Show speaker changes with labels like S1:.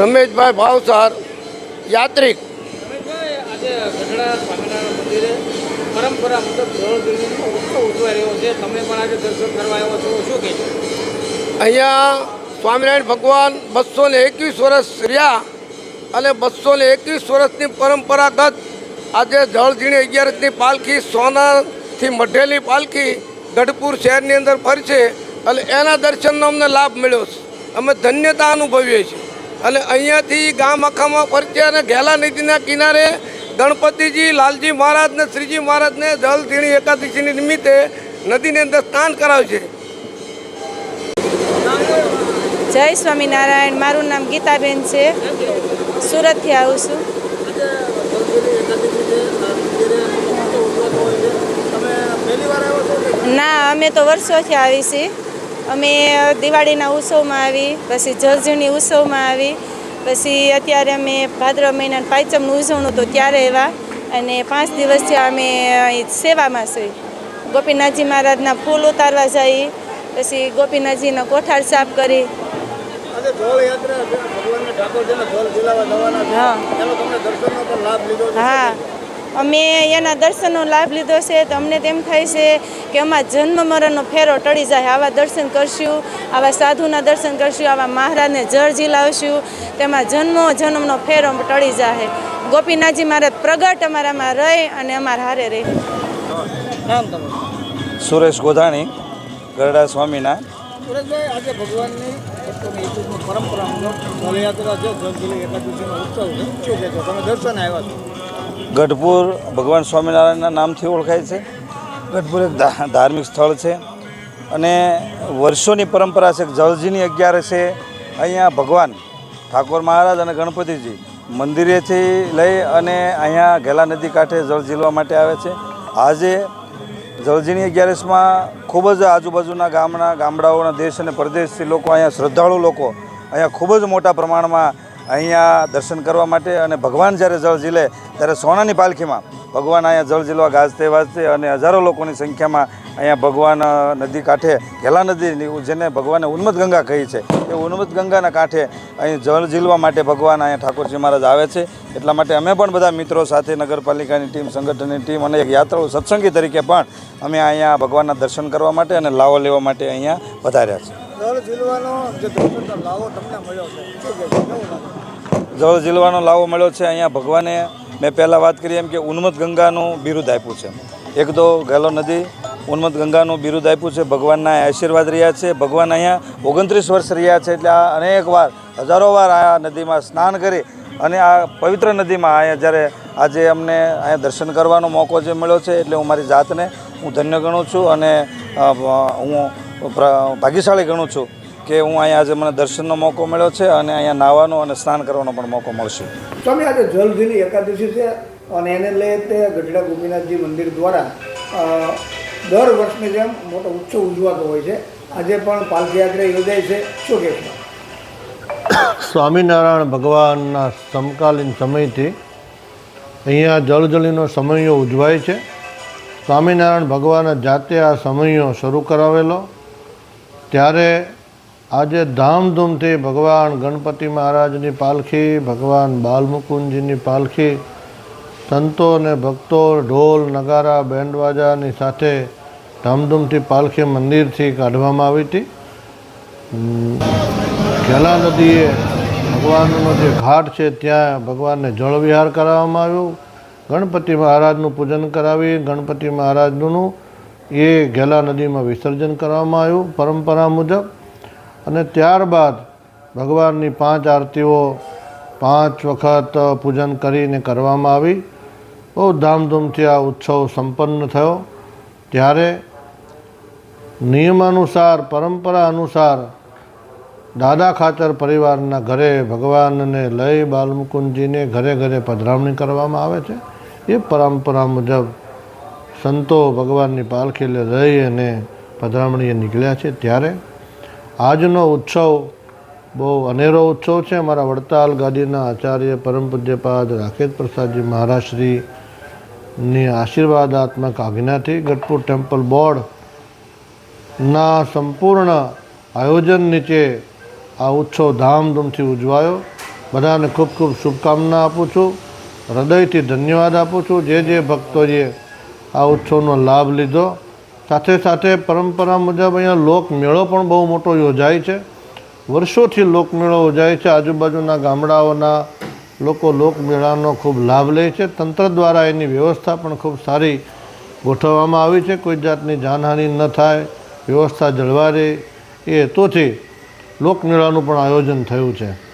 S1: રમેશભાઈ ભાવસાર યાત્રિક.
S2: આજે મંદિરે પરંપરા મુજબ જળજોડીનો ઉત્સવ ઉજવાઈ રહ્યો છે. તમે પણ આજે દર્શન કરવા આવ્યો છો શું કહેશો
S1: અહીંયા સ્વામિનારાયણ ભગવાન બસો ને એકવીસ વર્ષ રહ્યા અને બસો ને એકવીસ વર્ષની પરંપરાગત આજે જળઝીણી અગિયારસની પાલખી સોનાથી મઢેલી પાલખી ગઢપુર શહેરની અંદર ફરશે અને એના દર્શનનો અમને લાભ મળ્યો છે. અમે ધન્યતા અનુભવીએ છીએ. અને અહીંયાથી ગામ આખામાં ફરશે અને ઘેલા નદીના કિનારે ગણપતિજી, લાલજી મહારાજ ને શ્રીજી મહારાજને જળઝીણી એકાદશીની નિમિત્તે નદીની અંદર સ્નાન કરાવશે
S3: જય સ્વામિનારાયણ. મારું નામ ગીતાબેન છે. સુરતથી આવું છું. ના, અમે તો વર્ષોથી આવી છીએ. અમે દિવાળીના ઉત્સવમાં આવી પછી જળઝીણી ઉત્સવમાં આવી પછી અત્યારે અમે ભાદ્રવ મહિના પાંચમનું ઉજવણું તો ત્યારે એવા અને પાંચ દિવસથી અમે સેવામાં છીએ. ગોપીનાથજી મહારાજના ફૂલ ઉતારવા જઈએ પછી ગોપીનાથજીના કોઠાર સાફ કરી. હા. અમે એના દર્શનનો લાભ લીધો છે તો અમને તેમ થાય છે કે અમારા જન્મ મરણનો ફેરો ટળી જાય. આવા દર્શન કરશું આવા સાધુના દર્શન કરશું આવા મહારાજને જળ ઝીલાવશું તેમાં જન્મો જન્મનો ફેરો ટળી જાય. ગોપીનાથજી મહારાજ પ્રગટ અમારામાં રહે અને અમારા હારે રહે.
S4: સુરેશ ગોધાણી ગરડા સ્વામીના.
S5: આજે ભગવાનની પરંપરા મુજબ છે ઉત્સવ છે. શું કહેશો? તમે દર્શન આવ્યા છો?
S4: ગઢપુર ભગવાન સ્વામિનારાયણના નામથી ઓળખાય છે. ગઢપુર એક ધાર્મિક સ્થળ છે. અને વર્ષોની પરંપરા છે જળજીની જળજીની અગિયારસે અહીંયા ભગવાન ઠાકોર મહારાજ અને ગણપતિજી મંદિરેથી લઈ અને અહીંયા ઘેલા નદી કાંઠે જળ ઝીલવા માટે આવે છે. આજે જળજીની અગિયારસમાં ખૂબ જ આજુબાજુના ગામના, ગામડાઓના દેશ અને પરદેશથી લોકો અહીંયા શ્રદ્ધાળુ લોકો અહીંયા ખૂબ જ મોટા પ્રમાણમાં અહીંયા દર્શન કરવા માટે અને ભગવાન જ્યારે જળ ઝીલે ત્યારે સોનાની પાલખીમાં ભગવાન અહીંયા જળ ઝીલવા ગાજતે વાજતે અને હજારો લોકોની સંખ્યામાં અહીંયા ભગવાન નદી કાંઠે, ઘેલા નદી જેને ભગવાને ઉન્મત ગંગા કહી છે, એ ઉન્મત ગંગાના કાંઠે અહીં જળ ઝીલવા માટે ભગવાન અહીંયા ઠાકોરજી મહારાજ આવે છે. એટલા માટે અમે પણ બધા મિત્રો સાથે નગરપાલિકાની ટીમ, સંગઠનની ટીમ અને એક યાત્રાળુ સત્સંગી તરીકે પણ અમે અહીંયા ભગવાનના દર્શન કરવા માટે અને લાવો લેવા માટે અહીંયા વધાર્યા છે.
S5: જળ ઝીલવાનો જે મળ્યો છે
S4: લાવો? મળ્યો છે અહીંયા ભગવાને. મેં પહેલાં વાત કરી એમ કે ઉન્મત ગંગાનું બિરુદ આપ્યું છે. એક તો ગેલો નદી ઉન્મત ગંગાનું બિરુદ આપ્યું છે. ભગવાનના આશીર્વાદ રહ્યા છે. ભગવાન અહીંયા ઓગણત્રીસ વર્ષ રહ્યા છે એટલે આ અનેક વાર, હજારો વાર આ નદીમાં સ્નાન કરી અને આ પવિત્ર નદીમાં અહીંયા જ્યારે આજે અમને અહીંયા દર્શન કરવાનો મોકો જે મળ્યો છે એટલે હું મારી જાતને હું ધન્ય ગણું છું અને હું ભાગ્યશાળી ગણું છું કે હું અહીંયા આજે મને દર્શનનો મોકો મળ્યો છે અને અહીંયા નાહવાનો અને સ્નાન કરવાનો પણ મોકો મળશે.
S5: સ્વામી આજે જલધીની એકાદશી છે અને એને લઈ તે ગઢડા ગોપીનાથજી મંદિર દ્વારા દર વર્ષની જેમ મોટો ઉત્સવ ઉજવાતો હોય છે. આજે પણ પાલખીયાત્રા યોજાય છે. શું કહેશો?
S6: સ્વામિનારાયણ ભગવાનના સમકાલીન સમયથી અહીંયા જળજલીનો સમયો ઉજવાય છે. સ્વામિનારાયણ ભગવાને જાતે આ સમયો શરૂ કરાવેલો. ત્યારે આજે ધામધૂમથી ભગવાન ગણપતિ મહારાજની પાલખી, ભગવાન બાલમુકુંદજીની પાલખી, સંતો અને ભક્તો, ઢોલ, નગારા, બેન્ડવાજાની સાથે ધામધૂમથી પાલખી મંદિરથી કાઢવામાં આવી હતી. ઘેલા નદીએ ભગવાનનો જે ઘાટ છે ત્યાં ભગવાનને જળવિહાર કરાવવામાં આવ્યું. ગણપતિ મહારાજનું પૂજન કરાવી ગણપતિ મહારાજનું એ ઘેલા નદીમાં વિસર્જન કરવામાં આવ્યું પરંપરા મુજબ. અને ત્યારબાદ ભગવાનની પાંચ આરતીઓ પાંચ વખત પૂજન કરીને કરવામાં આવી. બહુ ધામધૂમથી આ ઉત્સવ સંપન્ન થયો. ત્યારે નિયમાનુસાર, પરંપરા અનુસાર દાદા ખાચર પરિવારના ઘરે ભગવાનને લઈ બાલમુકુંદજીને ઘરે ઘરે પધરામણી કરવામાં આવે છે. એ પરંપરા મુજબ સંતો ભગવાનની પાલખીલે રહી અને પધરામણીએ નીકળ્યા છે. ત્યારે આજનો ઉત્સવ બહુ અનેરો ઉત્સવ છે. અમારા વડતાલ ગાદીના આચાર્ય પરમ પૂજ્યપાદ રાકેશ પ્રસાદજી મહારાજશ્રીની આશીર્વાદાત્મક આજ્ઞાથી ગઢપુર ટેમ્પલ બોર્ડના સંપૂર્ણ આયોજન નીચે આ ઉત્સવ ધામધૂમથી ઉજવાયો. બધાને ખૂબ ખૂબ શુભકામના આપું છું. હૃદયથી ધન્યવાદ આપું છું. જે જે ભક્તોએ આ ઉત્સવનો લાભ લીધો. સાથે સાથે પરંપરા મુજબ અહીંયા લોકમેળો પણ બહુ મોટો યોજાય છે. વર્ષોથી લોકમેળો યોજાય છે. આજુબાજુના ગામડાઓના લોકો લોકમેળાનો ખૂબ લાભ લે છે. તંત્ર દ્વારા એની વ્યવસ્થા પણ ખૂબ સારી ગોઠવવામાં આવી છે. કોઈ જાતની જાનહાનિ ન થાય. વ્યવસ્થા જળવાય રહે. એ હેતુથી લોકમેળાનું પણ આયોજન થયું છે.